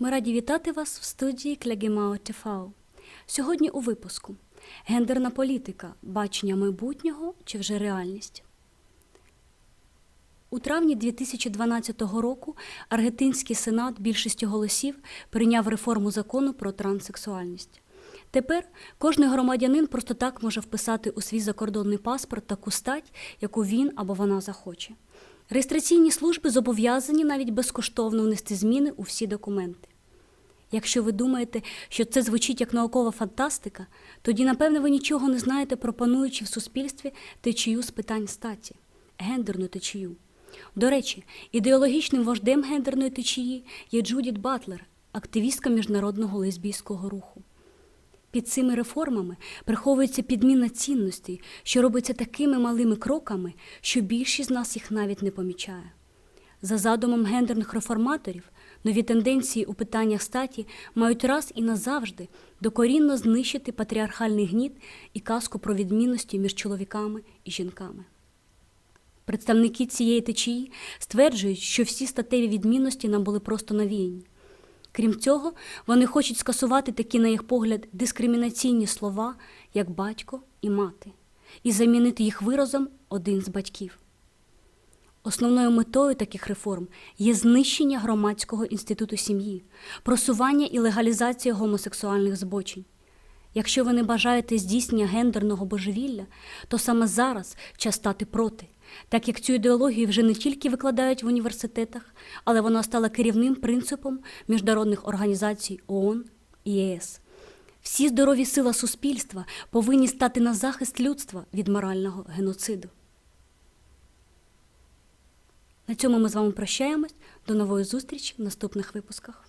Ми раді вітати вас в студії Клягімао ТФАО. Сьогодні у випуску гендерна політика, бачення майбутнього чи вже реальність. У травні 2012 року Аргентинський сенат більшістю голосів прийняв реформу закону про транссексуальність. Тепер кожний громадянин просто так може вписати у свій закордонний паспорт таку стать, яку він або вона захоче. Реєстраційні служби зобов'язані навіть безкоштовно внести зміни у всі документи. Якщо ви думаєте, що це звучить як наукова фантастика, тоді, напевне, ви нічого не знаєте про пануючи в суспільстві течію з питань статі, гендерну течію. До речі, ідеологічним вождем гендерної течії є Джудіт Батлер, активістка міжнародного лесбійського руху. Під цими реформами приховується підміна цінностей, що робиться такими малими кроками, що більшість з нас їх навіть не помічає. За задумом гендерних реформаторів, нові тенденції у питаннях статі мають раз і назавжди докорінно знищити патріархальний гніт і казку про відмінності між чоловіками і жінками. Представники цієї течії стверджують, що всі статеві відмінності нам були просто навіяні. Крім цього, вони хочуть скасувати такі, на їх погляд, дискримінаційні слова, як батько і мати, і замінити їх виразом один з батьків. Основною метою таких реформ є знищення громадського інституту сім'ї, просування і легалізація гомосексуальних збочень. Якщо ви не бажаєте здійснення гендерного божевілля, то саме зараз час стати проти, так як цю ідеологію вже не тільки викладають в університетах, але вона стала керівним принципом міжнародних організацій ООН і ЄС. Всі здорові сила суспільства повинні стати на захист людства від морального геноциду. На цьому ми з вами прощаємось. До нової зустрічі в наступних випусках.